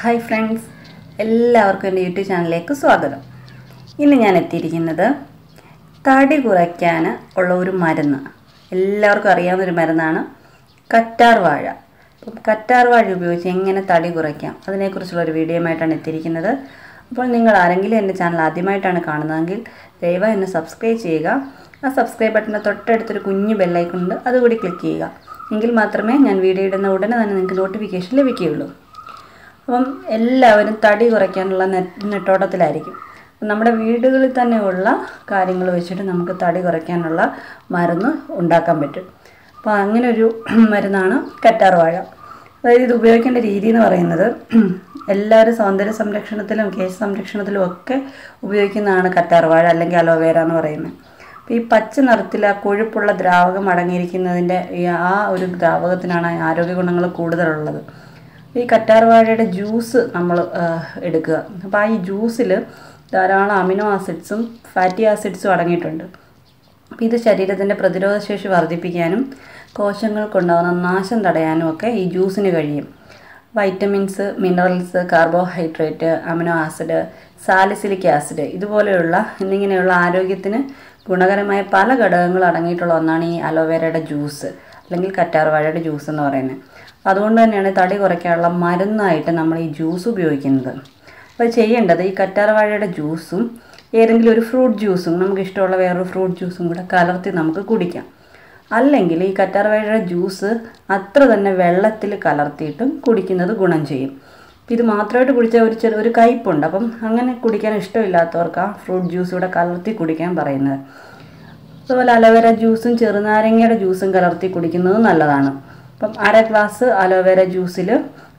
Hi friends എല്ലാവർക്കും എന്റെ YouTube ചാനലിലേക്ക് സ്വാഗതം. ഇന്ന് ഞാൻ എത്തിയിരിക്കുന്നത് തടി കുറയ്ക്കാൻ ഉള്ള ഒരു മരുന്ന്. എല്ലാവർക്കും അറിയാവുന്ന ഒരു മരുന്നാണ് കറ്റാർ വാഴ. അപ്പം കറ്റാർ വാഴ ഉപയോഗിച്ച് എങ്ങനെ തടി കുറയ്ക്കാം? അതിനെക്കുറിച്ചുള്ള ഒരു വീഡിയോയുമായിട്ടാണ് എത്തിയിരിക്കുന്നത്. അപ്പോൾ നിങ്ങൾ ആരെങ്കിലും എന്റെ ചാനൽ ആദ്യമായിട്ടാണ് കാണുന്നതെങ്കിൽ ദയവായി എന്നെ സബ്സ്ക്രൈബ് ചെയ്യുക. ആ സബ്സ്ക്രൈബ് ബട്ടന്റെ തൊട്ടടുത്തൊരു കുഞ്ഞു ബെല്ലൈക്കുണ്ട് അതുകൂടി ക്ലിക്ക് ചെയ്യുക. എങ്കിൽ മാത്രമേ ഞാൻ വീഡിയോ ഇടുന്ന ഉടനെ തന്നെ നിങ്ങൾക്ക് നോട്ടിഫിക്കേഷൻ ലഭിക്കുകയുള്ളൂ. അപ്പം എല്ലാവരും തടി കുറയ്ക്കാനുള്ള നെട്ടോട്ടത്തിലായിരിക്കും. നമ്മുടെ വീടുകളിൽ തന്നെയുള്ള കാര്യങ്ങൾ വെച്ചിട്ട് നമുക്ക് തടി കുറയ്ക്കാനുള്ള മരുന്ന് ഉണ്ടാക്കാൻ പറ്റും. അപ്പോൾ അങ്ങനെ ഒരു മരുന്നാണ് കറ്റാർ വാഴ അതായത് ഇത് ഉപയോഗിക്കേണ്ട രീതി എന്ന് പറയുന്നത് എല്ലാവരും സൗന്ദര്യ സംരക്ഷണത്തിലും കേശ സംരക്ഷണത്തിലും ഒക്കെ ഉപയോഗിക്കുന്നതാണ് കറ്റാർ വാഴ അല്ലെങ്കിൽ അലോവേര എന്ന് പറയുന്നത്. അപ്പോൾ ഈ പച്ച നിറത്തിൽ ആ കൊഴുപ്പുള്ള ദ്രാവകം അടങ്ങിയിരിക്കുന്നതിന്റെ ആ ഒരു ദ്രാവകത്തിനാണ് ആരോഗ്യ ഗുണങ്ങൾ കൂടുതലുള്ളത്. ഈ കറ്റാർവാഴയുടെ ജ്യൂസ് നമ്മൾ എടുക്കുക. അപ്പോൾ ആ ഈ ജ്യൂസിൽ ധാരാളം അമിനോ ആസിഡ്സും ഫാറ്റി ആസിഡ്സും അടങ്ങിയിട്ടുണ്ട്. അപ്പോൾ ഇത് ശരീരത്തിന്റെ പ്രതിരോധശേഷി വർദ്ധിപ്പിക്കാനും കോശങ്ങൾക്കുണ്ടാകുന്ന നാശം തടയാനും ഒക്കെ ഈ ജ്യൂസിന് കഴിയും. Vitamins minerals carbohydrate amino acid salicylic acid ഇതുപോലെയുള്ള എന്നിങ്ങനെയുള്ള ആരോഗ്യത്തിന് ഗുണകരമായ പല ഘടകങ്ങളും അടങ്ങിയിട്ടുള്ള ഒന്നാണ് ഈ അലോവേരയുടെ ജ്യൂസ് അല്ലെങ്കിൽ കറ്റാർവാഴയുടെ ജ്യൂസ് എന്ന് പറയുന്നത്. അതുകൊണ്ട് തന്നെയാണ് തടി കുറയ്ക്കാനുള്ള മരുന്നായിട്ട് നമ്മൾ ഈ ജ്യൂസ് ഉപയോഗിക്കുന്നത്. അപ്പോൾ ചെയ്യേണ്ടത് ഈ കറ്റാർവാഴയുടെ ജ്യൂസും ഏതെങ്കിലും ഒരു ഫ്രൂട്ട് ജ്യൂസും നമുക്ക് ഇഷ്ടമുള്ള വേറൊരു ഫ്രൂട്ട് ജ്യൂസും കൂടെ കലർത്തി നമുക്ക് കുടിക്കാം. അല്ലെങ്കിൽ ഈ കറ്റാർവാഴയുടെ ജ്യൂസ് അത്ര തന്നെ വെള്ളത്തിൽ കലർത്തിയിട്ടും കുടിക്കുന്നത് ഗുണം ചെയ്യും. ഇത് മാത്രമായിട്ട് കുടിച്ചാൽ ഒരു ചെറിയൊരു കയ്പുണ്ട്. അപ്പം അങ്ങനെ കുടിക്കാൻ ഇഷ്ടമില്ലാത്തവർക്ക് ആ ഫ്രൂട്ട് ജ്യൂസ് കൂടെ കലർത്തി കുടിക്കാൻ പറയുന്നത്. അതുപോലെ അലോവേര ജ്യൂസും ചെറുനാരങ്ങയുടെ ജ്യൂസും കലർത്തി കുടിക്കുന്നത് നല്ലതാണ്. അപ്പം അര ഗ്ലാസ് അലോവേര ജ്യൂസിൽ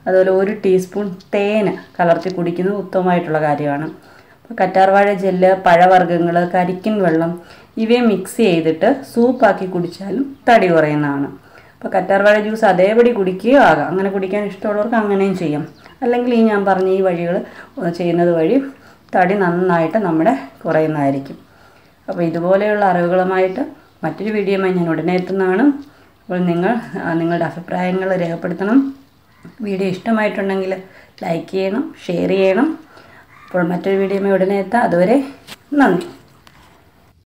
അതുപോലെ ഒരു ടീസ്പൂൺ തേൻ കലർത്തി കുടിക്കുന്നത് ഉത്തമമായിട്ടുള്ള കാര്യമാണ്. കറ്റാർവാഴ ജെല്ല് പഴവർഗങ്ങൾ കരിക്കിൻ വെള്ളം ഇവയെ മിക്സ് ചെയ്തിട്ട് സൂപ്പാക്കി കുടിച്ചാലും തടി കുറയുന്നതാണ്. അപ്പോൾ കറ്റാർവാഴ ജ്യൂസ് അതേപടി കുടിക്കുകയോ ആകാം. അങ്ങനെ കുടിക്കാൻ ഇഷ്ടമുള്ളവർക്ക് അങ്ങനെയും ചെയ്യാം. അല്ലെങ്കിൽ ഈ ഞാൻ പറഞ്ഞ ഈ വഴികൾ ചെയ്യുന്നത് വഴി തടി നന്നായിട്ട് നമ്മുടെ കുറയുന്നതായിരിക്കും. അപ്പോൾ ഇതുപോലെയുള്ള അറിവുകളുമായിട്ട് മറ്റൊരു വീഡിയോമായി ഞാൻ ഉടനെ എത്തുന്നതാണ്. അപ്പോൾ നിങ്ങൾ നിങ്ങളുടെ അഭിപ്രായങ്ങൾ രേഖപ്പെടുത്തണം. വീഡിയോ ഇഷ്ടമായിട്ടുണ്ടെങ്കിൽ ലൈക്ക് ചെയ്യണം ഷെയർ ചെയ്യണം. അപ്പോൾ മറ്റൊരു വീഡിയോ ഉടനെ എത്താം. അതുവരെ നന്ദി.